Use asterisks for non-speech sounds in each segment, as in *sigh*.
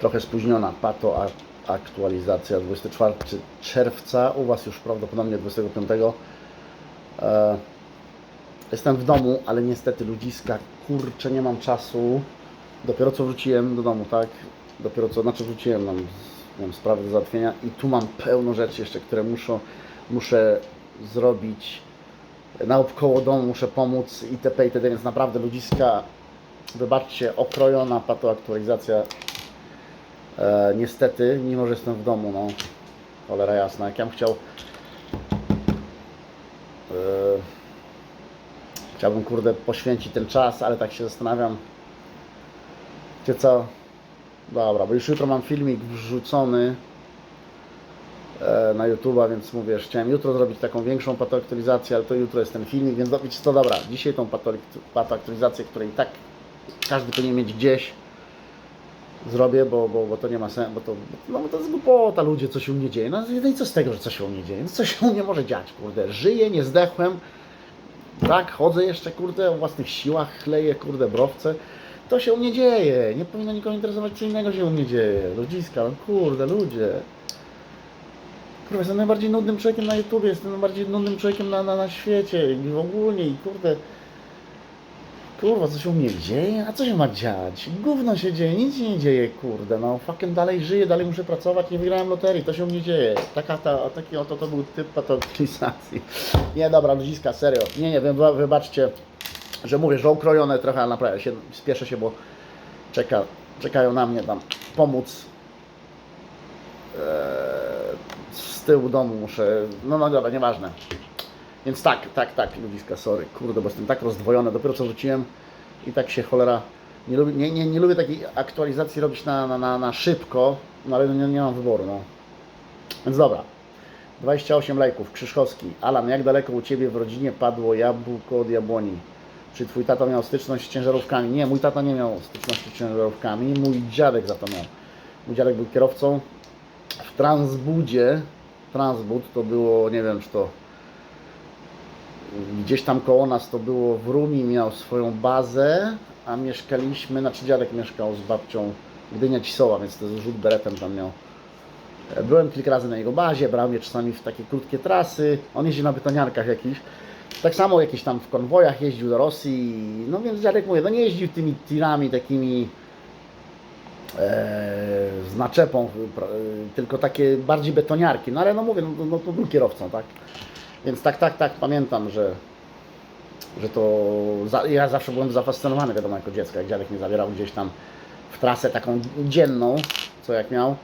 trochę spóźniona. Pato aktualizacja 24 czerwca, u Was już prawdopodobnie 25. E, jestem w domu, ale niestety ludziska, kurczę, nie mam czasu. Dopiero co wróciłem do domu, tak? Dopiero co, znaczy wróciłem, mam, mam sprawy do załatwienia i tu mam pełno rzeczy jeszcze, które muszą, muszę zrobić naokoło domu, muszę pomóc itp. itd. Więc naprawdę ludziska, wybaczcie, okrojona patoaktualizacja. E, niestety, mimo że jestem w domu, no cholera jasna, jak ja bym chciał e, chciałbym kurde poświęcić ten czas, ale tak się zastanawiam Wiecie co? Dobra, bo już jutro mam filmik wrzucony e, na YouTube'a, więc mówię, chciałem jutro zrobić taką większą patoaktualizację, ale to jutro jest ten filmik, więc wiecie co, dobra, dzisiaj tą pato- patoaktualizację, której tak każdy powinien mieć gdzieś, zrobię, bo, bo, bo to nie ma sensu, bo to, no, bo to jest głupota, ludzie, co się u mnie dzieje. No, no i co z tego, że co się u mnie dzieje? No, co się u mnie może dziać, kurde? Żyję, nie zdechłem, tak, chodzę jeszcze, kurde, o własnych siłach, chleję, kurde, browce. To się u mnie dzieje. Nie powinno nikogo interesować, co innego się u mnie dzieje. Ludziska, no kurde, ludzie. Kurwa, jestem najbardziej nudnym człowiekiem na YouTubie, jestem najbardziej nudnym człowiekiem na, na, na świecie ogólnie i kurde. Kurwa, co się u mnie dzieje? A co się ma dziać? Gówno się dzieje, nic się nie dzieje, kurde. No fucking dalej żyję, dalej muszę pracować, nie wygrałem loterii, to się u mnie dzieje. Taka ta, taki oto to był typ patologizacji. Nie, dobra, ludziska, serio. Nie, nie, wy, wybaczcie, że mówię, że okrojone trochę, ale naprawdę się, spieszę się, bo czeka, czekają na mnie tam pomóc. Eee, z tyłu domu muszę, no no dobra, nieważne. Więc tak, tak, tak, ludziska, sorry, kurde, bo jestem tak rozdwojony, dopiero co wróciłem i tak się cholera, nie lubię, nie, nie, nie lubię takiej aktualizacji robić na, na, na, na szybko, no ale nie, nie mam wyboru, no. Więc dobra, 28 lajków, Krzyszkowski. Alan, jak daleko u Ciebie w rodzinie padło jabłko od jabłoni? Czy Twój tata miał styczność z ciężarówkami? Nie, mój tata nie miał styczności z ciężarówkami, mój dziadek za to miał. Mój dziadek był kierowcą w Transbudzie. Transbud to było, nie wiem czy to gdzieś tam koło nas to było w Rumi, miał swoją bazę, a mieszkaliśmy, znaczy dziadek mieszkał z babcią Gdynia Cisoła, więc to rzut beretem tam miał. Byłem kilka razy na jego bazie, brał mnie czasami w takie krótkie trasy. On jeździł na betoniarkach jakichś. Tak samo jakieś tam w konwojach jeździł do Rosji. No więc dziadek mówię, no nie jeździł tymi tirami takimi e, z naczepą, tylko takie bardziej betoniarki. No ale no mówię, no, no to był kierowcą, tak? Więc tak, tak, tak, pamiętam, że, że to za, ja zawsze byłem zafascynowany, wiadomo, jako dziecko, jak dziadek mnie zabierał gdzieś tam w trasę taką dzienną, co jak miał,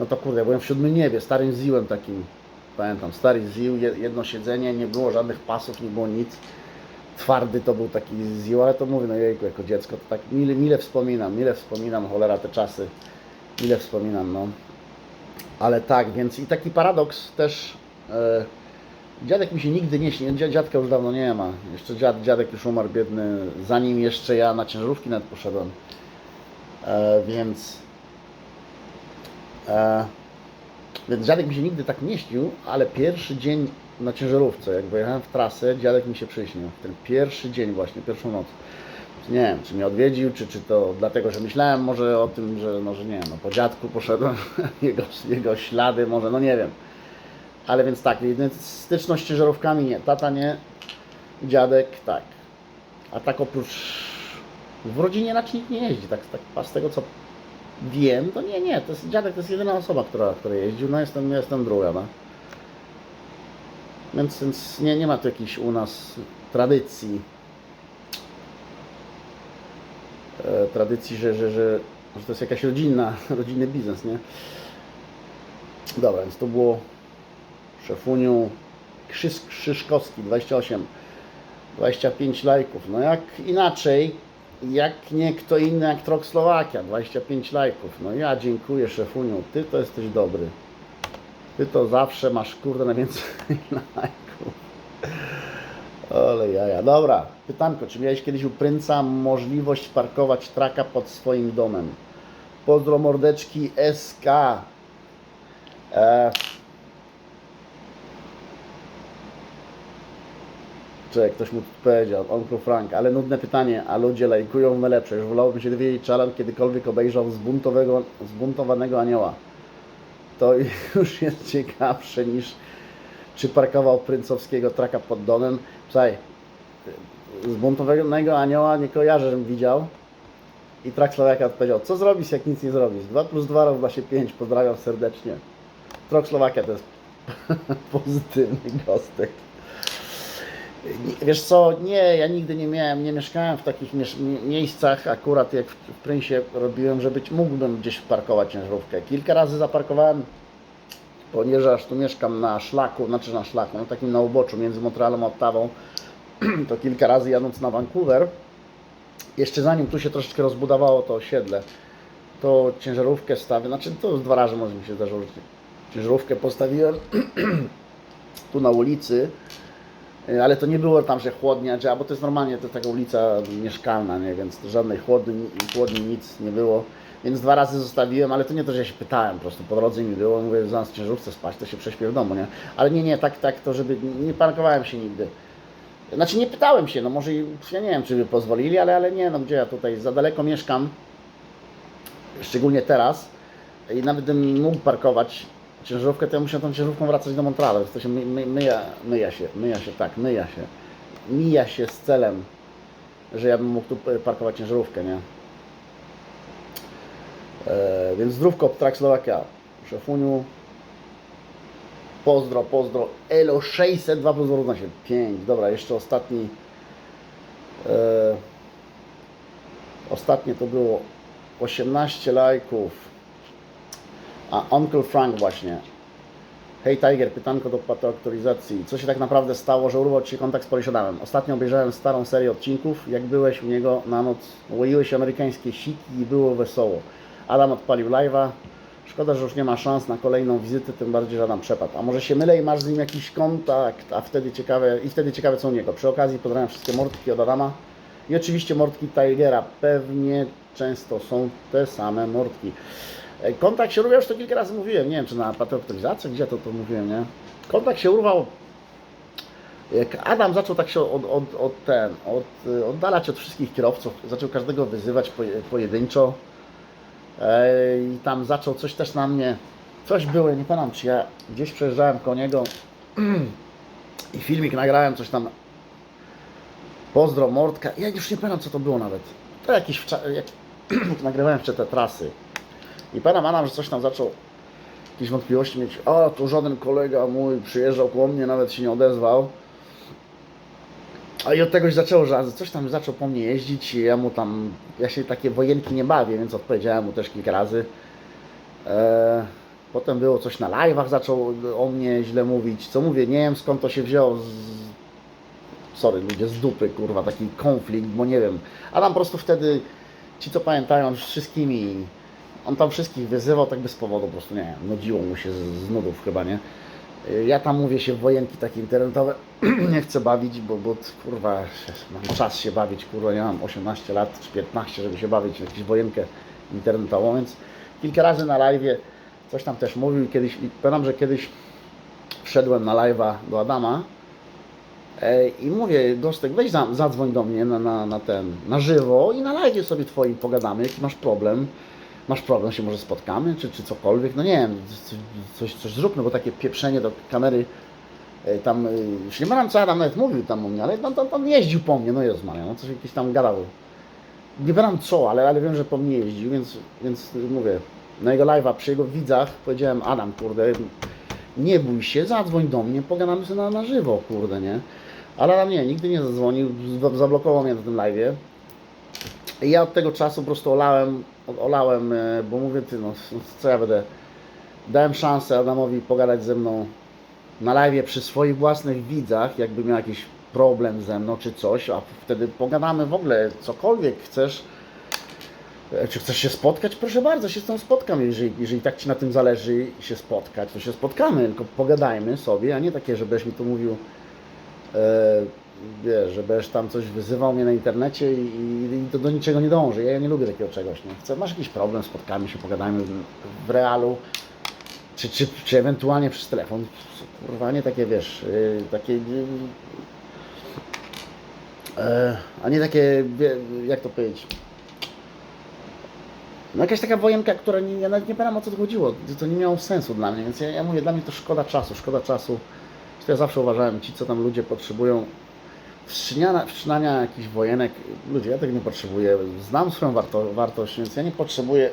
no to kurde, byłem w siódmym niebie, starym ziłem takim, pamiętam, stary ził, je- jedno siedzenie, nie było żadnych pasów, nie było nic, twardy to był taki ził, ale to mówię, no jejku, jako dziecko, to tak mile, mile wspominam, mile wspominam, cholera, te czasy, mile wspominam, no. Ale tak, więc i taki paradoks też, e, dziadek mi się nigdy nie śni, Dzia- dziadka już dawno nie ma, jeszcze dziad, dziadek już umarł biedny, zanim jeszcze ja na ciężarówki nawet poszedłem, e, więc E, więc dziadek mi się nigdy tak nie śnił, ale pierwszy dzień na ciężarówce, jak pojechałem w trasę, dziadek mi się przyśnił. Ten pierwszy dzień właśnie, pierwszą noc. Nie wiem, czy mnie odwiedził, czy, czy to dlatego, że myślałem może o tym, że może nie wiem, no po dziadku poszedłem, *laughs* jego, jego ślady może, no nie wiem. Ale więc tak, więc styczność z ciężarówkami nie, tata nie, dziadek tak. A tak oprócz, w rodzinie raczej nikt nie jeździ, tak, tak z tego co wiem, to nie, nie, to jest dziadek, to jest jedyna osoba, która, która jeździł, no jestem, jestem druga, no. Więc, więc nie, nie ma tu jakiejś u nas tradycji, e, tradycji, że, że, że, że to jest jakaś rodzinna, *laughs* rodzinny biznes, nie? Dobra, więc to było szefuniu Krzyż, Krzyżkowski, 28, 25 lajków, no jak inaczej, jak nie kto inny jak Trok Słowakia, 25 lajków. No ja dziękuję szefuniu, ty to jesteś dobry. Ty to zawsze masz kurde najwięcej *laughs* lajków. Ale jaja. Dobra, pytanko, czy miałeś kiedyś u Prynca możliwość parkować traka pod swoim domem? Pozdro mordeczki SK. E... Czy ktoś mu powiedział, Onkel Frank, ale nudne pytanie, a ludzie lajkują w najlepsze. Już wolałbym się dowiedzieć, czy Alan kiedykolwiek obejrzał zbuntowego, zbuntowanego anioła. To *laughs* już jest ciekawsze niż czy parkował Pryncowskiego traka pod domem. Słuchaj, zbuntowanego anioła nie kojarzę, żebym widział. I Trak Słowakia odpowiedział, co zrobisz, jak nic nie zrobisz? 2 plus 2 równa się 5, pozdrawiam serdecznie. Trak Słowakia to jest *laughs* pozytywny gostek. Wiesz co, nie, ja nigdy nie miałem, nie mieszkałem w takich miejscach, akurat jak w, w robiłem, że być mógłbym gdzieś parkować ciężarówkę. Kilka razy zaparkowałem, ponieważ tu mieszkam na szlaku, znaczy na szlaku, no takim na uboczu między Montrealem a Ottawą, *clears throat* to kilka razy jadąc na Vancouver, jeszcze zanim tu się troszeczkę rozbudowało to osiedle, to ciężarówkę stawię, znaczy to dwa razy może mi się zdarzyło, że ciężarówkę postawiłem *clears throat* tu na ulicy, ale to nie było tam, że chłodnia, że, bo to jest normalnie to taka ulica mieszkalna, nie, więc żadnej chłodni, chłodni nic nie było. Więc dwa razy zostawiłem, ale to nie to, że ja się pytałem, po prostu po drodze mi było, mówię, zaraz w ciężarówce spać, to się prześpię w domu, nie? Ale nie, nie, tak, tak, to żeby, nie parkowałem się nigdy. Znaczy nie pytałem się, no może, ja nie wiem, czy by pozwolili, ale, ale nie, no gdzie ja tutaj za daleko mieszkam, szczególnie teraz, i nawet gdybym mógł parkować ciężarówkę, to ja muszę tą ciężarówką wracać do Montrealu, to się my, my, myja, myja się, myja się, tak, myja się, mija się z celem, że ja bym mógł tu parkować ciężarówkę, nie? E, więc zdrówko, Trak Slowakia, szefuniu, pozdro, pozdro, Elo 600, 2 plus 2 równa się. 5, dobra, jeszcze ostatni, e, ostatnie to było 18 lajków, a Uncle Frank właśnie. Hej Tiger, pytanko do pateaktualizacji. Co się tak naprawdę stało, że urwał Ci się kontakt z Poliszadamem? Ostatnio obejrzałem starą serię odcinków, jak byłeś u niego na noc, łoiłeś amerykańskie siki i było wesoło. Adam odpalił live'a. Szkoda, że już nie ma szans na kolejną wizytę, tym bardziej, że Adam przepadł. A może się mylę i masz z nim jakiś kontakt, a wtedy ciekawe, i wtedy ciekawe co u niego. Przy okazji pozdrawiam wszystkie mordki od Adama i oczywiście mordki Tigera. Pewnie często są te same mordki. Kontakt się urwał, już to kilka razy mówiłem, nie wiem czy na patriotalizacji, gdzie to to mówiłem, nie? Kontakt się urwał, jak Adam zaczął tak się od, od, od ten, od, oddalać od wszystkich kierowców, zaczął każdego wyzywać poje- pojedynczo. I tam zaczął coś też na mnie, coś było, nie pamiętam czy ja gdzieś przejeżdżałem koło niego. I filmik nagrałem, coś tam. Pozdro, mordka, ja już nie pamiętam co to było nawet, to jakiś, jak, *clears throat* nagrywałem jeszcze te trasy i pamiętam Adam, że coś tam zaczął jakieś wątpliwości mieć. O, to żaden kolega mój przyjeżdżał koło mnie, nawet się nie odezwał. A i od tego się zaczęło, że coś tam zaczął po mnie jeździć i ja mu tam, ja się takie wojenki nie bawię, więc odpowiedziałem mu też kilka razy. E, potem było coś na live'ach, zaczął o mnie źle mówić. Co mówię, nie wiem skąd to się wzięło z, sorry ludzie, z dupy, kurwa, taki konflikt, bo nie wiem. A tam po prostu wtedy, ci co pamiętają, z wszystkimi, on tam wszystkich wyzywał tak bez powodu, po prostu nie wiem, nudziło mu się z, z nudów chyba, nie? Y, Ja tam mówię się w wojenki takie internetowe, *clears throat* nie chcę bawić, bo, bo kurwa, mam czas się bawić, kurwa, nie mam 18 lat czy 15, żeby się bawić w jakąś wojenkę internetową, więc kilka razy na live coś tam też mówił kiedyś, i pamiętam, że kiedyś wszedłem na live'a do Adama, E, I mówię, Gostek, weź za, zadzwoń do mnie na, na, na ten, na żywo i na live sobie twoim pogadamy, jaki masz problem. Masz problem, się może spotkamy, czy, czy cokolwiek, no nie wiem, coś, coś, coś zróbmy, bo takie pieprzenie do kamery e, tam, już nie pamiętam co Adam nawet mówił tam o mnie, ale on, on, on jeździł po mnie, no jest Maria, no coś jakieś tam gadał. Nie pamiętam co, ale, ale wiem, że po mnie jeździł, więc, więc mówię, na jego live'a przy jego widzach powiedziałem, Adam, kurde, nie bój się, zadzwoń do mnie, pogadamy sobie na, na żywo, kurde, nie? Ale na mnie nigdy nie zadzwonił, zablokował mnie na tym live'ie. Ja od tego czasu po prostu olałem, olałem, e, bo mówię, ty no, co ja będę, dałem szansę Adamowi pogadać ze mną na live'ie przy swoich własnych widzach, jakby miał jakiś problem ze mną czy coś, a wtedy pogadamy w ogóle, cokolwiek chcesz, E, Czy chcesz się spotkać? Proszę bardzo, się z tą spotkam. Jeżeli, jeżeli tak Ci na tym zależy się spotkać, to się spotkamy, tylko pogadajmy sobie, a nie takie, żebyś mi tu mówił, e, wiesz, tam coś wyzywał mnie na internecie i, i to do niczego nie dąży. Ja nie lubię takiego czegoś. Nie? Chcę, masz jakiś problem, spotkamy się, pogadajmy w, realu, czy, czy, czy ewentualnie przez telefon. Kurwa, nie takie, wiesz, y, takie... y, E, a nie takie, jak to powiedzieć, no jakaś taka wojenka, która nie, ja nawet nie pamiętam o co to chodziło, to nie miało sensu dla mnie, więc ja, ja mówię, dla mnie to szkoda czasu, szkoda czasu. Ja zawsze uważałem, ci co tam ludzie potrzebują wszczynania, wszczynania jakichś wojenek, ludzie, ja tego nie potrzebuję, znam swoją warto, wartość, więc ja nie potrzebuję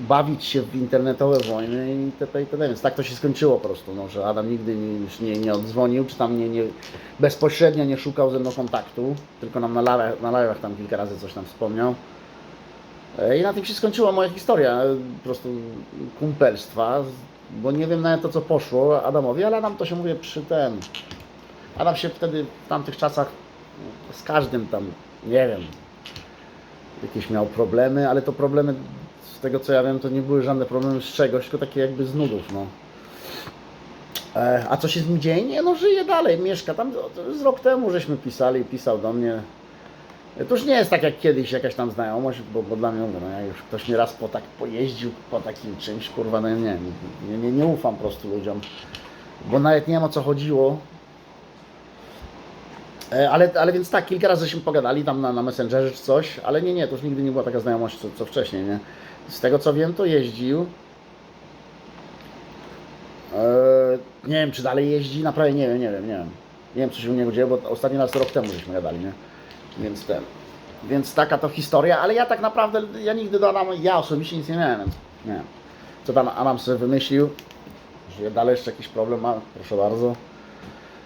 bawić się w internetowe wojny i itp. Więc tak to się skończyło po prostu, no, że Adam nigdy mi już nie, nie odzwonił, czy tam nie, nie, bezpośrednio nie szukał ze mną kontaktu, tylko nam na live'ach, na tam kilka razy coś tam wspomniał. E, I na tym się skończyła moja historia, po prostu kumpelstwa, bo nie wiem nawet to co poszło Adamowi, ale Adam to się mówię przy ten. Adam się wtedy w tamtych czasach z każdym tam, nie wiem, jakieś miał problemy, ale to problemy z tego co ja wiem, to nie były żadne problemy z czegoś, tylko takie jakby z nudów, no. E, a co się z nim dzieje? Nie, no żyje dalej, mieszka tam. Z rok temu żeśmy pisali, pisał do mnie. E, To już nie jest tak jak kiedyś jakaś tam znajomość, bo, bo dla mnie no ja już ktoś mi raz po tak pojeździł po takim czymś, kurwa, no nie, nie, nie, nie, nie ufam po prostu ludziom, bo nawet nie wiem o co chodziło. E, Ale, ale więc tak, kilka razy żeśmy pogadali tam na, na Messengerze czy coś, ale nie, nie, to już nigdy nie była taka znajomość co, co wcześniej, nie. Z tego co wiem, to jeździł. E, nie wiem, czy dalej jeździ, naprawdę nie wiem, nie wiem, nie wiem. Nie wiem, co się u niego dzieje, bo ostatni raz rok temu żeśmy gadali, nie? Więc ten. Więc taka to historia, ale ja tak naprawdę, ja nigdy do Adama, ja osobiście nic nie miałem, więc nie wiem. Co tam Adam sobie wymyślił, że dalej jeszcze jakiś problem ma, proszę bardzo.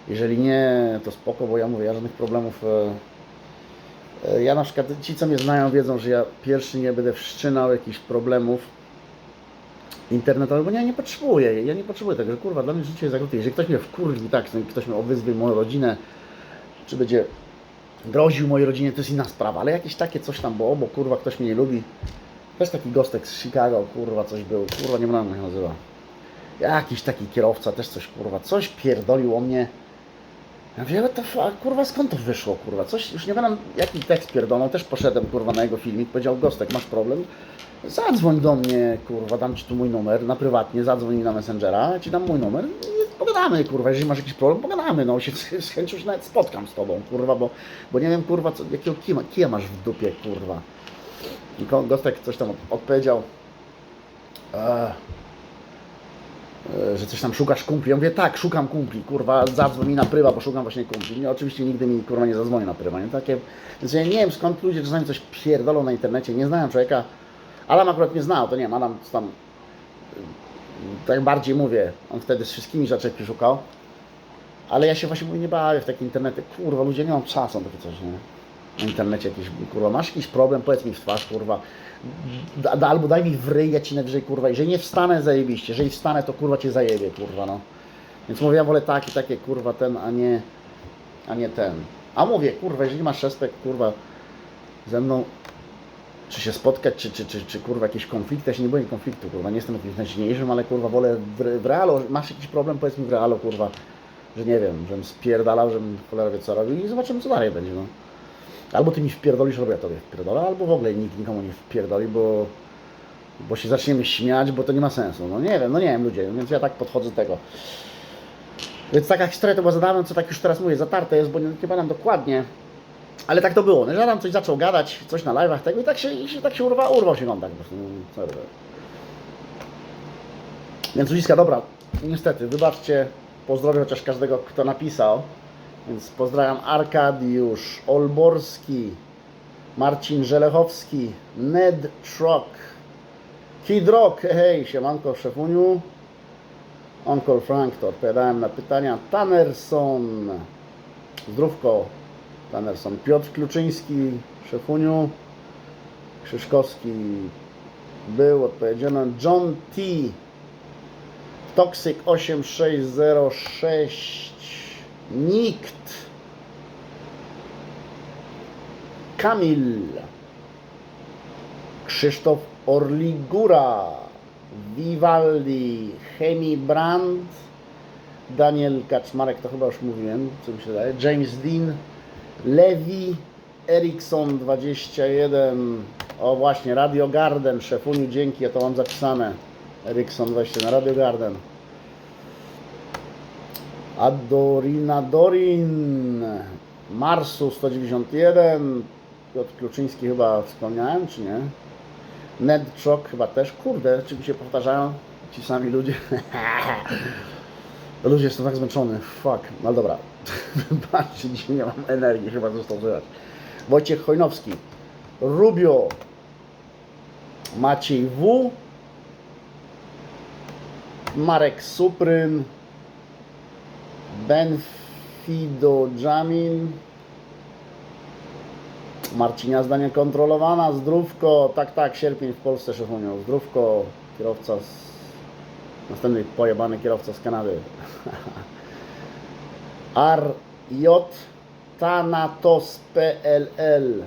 Jeżeli nie, to spoko, bo ja mówię, ja żadnych problemów. E, e, ja na przykład, ci co mnie znają wiedzą, że ja pierwszy nie będę wszczynał jakichś problemów internetowych, bo ja nie potrzebuję, ja nie potrzebuję tego, że kurwa, dla mnie życie jest zagrute. Jeżeli ktoś mnie wkurwi, tak, ktoś mnie obwyzwie moją rodzinę, czy będzie groził mojej rodzinie, to jest inna sprawa, ale jakieś takie coś tam było, bo kurwa ktoś mnie nie lubi. Też taki gostek z Chicago, kurwa coś był, kurwa nie wiem jak nazywa. Jakiś taki kierowca też coś kurwa, coś pierdolił o mnie. Ja mówię, fuck, kurwa skąd to wyszło, kurwa, coś, już nie pamiętam jaki tekst pierdolą, też poszedłem kurwa na jego filmik, powiedział Gostek, masz problem? Zadzwoń do mnie, kurwa, dam ci tu mój numer, na prywatnie, zadzwoń mi na Messengera, ci dam mój numer i pogadamy, kurwa, jeżeli masz jakiś problem, pogadamy, no, się z chęcią się nawet spotkam z tobą, kurwa, bo, bo nie wiem, kurwa, co, jakiego kija, kija masz w dupie, kurwa. I Gostek coś tam odpowiedział, e, e, że coś tam szukasz kumpli. Ja mówię, tak, szukam kumpli, kurwa, zadzwoń mi na prywa, bo szukam właśnie kumpli. Nie, oczywiście nigdy mi, kurwa, nie zadzwoni na prywa, nie? Takie, więc ja nie wiem, skąd ludzie czasami coś pierdolą na internecie, nie znają człowieka. Adam akurat nie znał, to nie wiem, Adam tam, y, tak bardziej mówię, on wtedy z wszystkimi zaczepi szukał. Ale ja się właśnie mówię, nie bawię w takie internety. Kurwa, ludzie nie mam czasu na takie coś, nie? Internecie jakiś, kurwa, masz jakiś problem, powiedz mi w twarz, kurwa. Da, da, albo daj mi w ryj, ja ci najwyżej, kurwa. Jeżeli nie wstanę, zajebiście. Jeżeli wstanę, to kurwa cię zajebie, kurwa, no. Więc mówię, ja wolę takie, takie, kurwa, ten, a nie, a nie ten. A mówię, kurwa, jeżeli masz respekt, kurwa, ze mną, czy się spotkać, czy, czy, czy, czy kurwa jakiś konflikt, ja się nie boję konfliktu, kurwa, nie jestem jakimś najsilniejszym, ale kurwa wolę w, w realu, masz jakiś problem, powiedz mi w realu, kurwa, że nie wiem, żebym spierdalał, żebym cholera wie co robił i zobaczymy co dalej będzie, no. Albo ty mi wpierdolisz, albo ja tobie wpierdolę, albo w ogóle nikt nikomu nie wpierdoli, bo, bo się zaczniemy śmiać, bo to nie ma sensu, no nie wiem, no nie wiem ludzie, więc ja tak podchodzę do tego. Więc taka historia to była zadana, co tak już teraz mówię, zatarte jest, bo nie, nie pamiętam dokładnie, ale tak to było. No, Adam coś zaczął gadać, coś na live'ach tego i tak się, się, tak się urwał, urwał się kontakt. No. Więc ludziska, dobra, niestety, wybaczcie, pozdrowię chociaż każdego, kto napisał. Więc pozdrawiam Arkadiusz, Olborski, Marcin Żelechowski, Ned Truck, Kid Rock, hej, siemanko, szefuniu. Uncle Frank, to odpowiadałem na pytania. Tannerson, zdrówko, Tannerson, Piotr Kluczyński, szefuniu. Krzyżkowski był, odpowiedziano. John T. Toxic 8606. Nikt. Kamil. Krzysztof Orligura. Vivaldi. Chemi Brand. Daniel Kaczmarek, to chyba już mówiłem, co mi się wydaje. James Dean. Levi. Ericsson 21. O właśnie, Radio Garden. Szefuniu, dzięki, ja to mam zapisane. Ericsson 20 na Radio Garden. Adorina Dorin. Marsu 191. Piotr Kluczyński chyba wspomniałem, czy nie? Ned Chok chyba też. Kurde, czy mi się powtarzają ci sami ludzie? *laughs* Ludzie, jestem tak zmęczony. Fuck. No dobra. *laughs* Wybaczcie, dzisiaj nie mam energii, chyba został słychać. Wojciech Chojnowski. Rubio. Maciej W. Marek Supryn. Benfido Jamin. Marcinia zdanie kontrolowana. Zdrówko. Tak, tak, sierpień w Polsce szefunio. Zdrówko. Kierowca z... Następny pojebany kierowca z Kanady. *laughs* RJ Thanatos PLL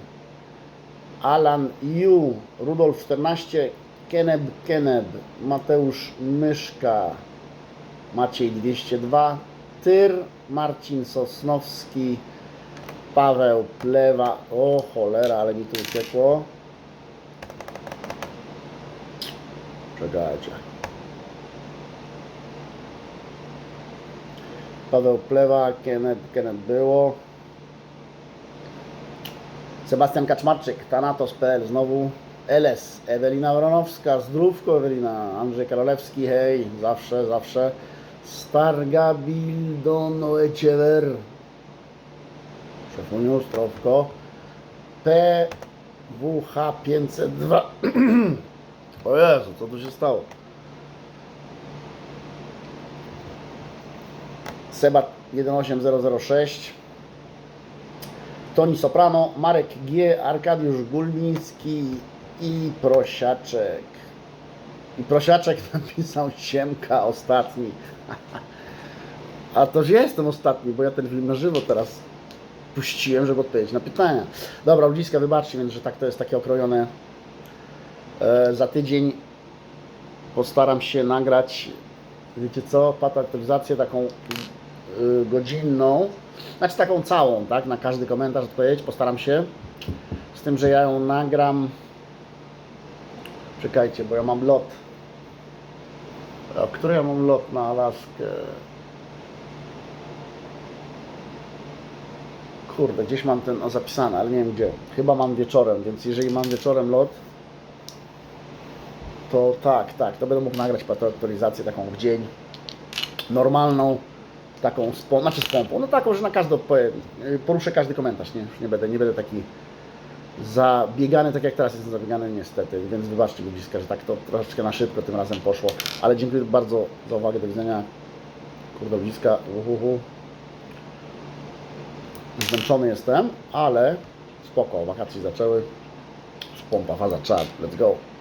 Alan Yu Rudolf 14 Keneb Keneb Mateusz Myszka Maciej 202 Tyr Marcin Sosnowski Paweł Plewa o cholera, ale mi tu uciekło czekajcie Paweł Plewa, Kenneth, Kenneth było. Sebastian Kaczmarczyk, Thanatos.pl znowu. LS, Ewelina Wronowska, Zdrówko Ewelina, Andrzej Karolewski, hej, zawsze, zawsze. Starga Bildono Ecever. Szefuniu, Zdrówko. PWH 502. *clears throat* o Jezu, co tu się stało? Sebat 18006 Toni Soprano, Marek G, Arkadiusz Gulbiński i Prosiaczek. I Prosiaczek *laughs* napisał Siemka ostatni. *laughs* A to, że jestem ostatni, bo ja ten film na żywo teraz puściłem, żeby odpowiedzieć na pytania. Dobra, ludziska, wybaczcie, więc że tak to jest takie okrojone. E, za tydzień postaram się nagrać, wiecie co, pataktywizację taką y, godzinną, znaczy taką całą, tak, na każdy komentarz odpowiedzieć, postaram się, z tym, że ja ją nagram, czekajcie, bo ja mam lot, a który ja mam lot na Alaskę? Kurde, gdzieś mam ten o, zapisany, ale nie wiem gdzie. Chyba mam wieczorem, więc jeżeli mam wieczorem lot, to tak, tak, to będę mógł nagrać aktualizację taką w dzień, normalną, taką z znaczy z pompą, no taką, że na każdy poruszę każdy komentarz, nie, Już nie będę, nie będę taki zabiegany, tak jak teraz jestem zabiegany niestety, więc wybaczcie ludziska, że tak to troszeczkę na szybko tym razem poszło, ale dziękuję bardzo za uwagę, do widzenia, kurde ludziska, uhuhu. Zmęczony jestem, ale spoko, wakacje zaczęły, pompa, faza, czad, let's go.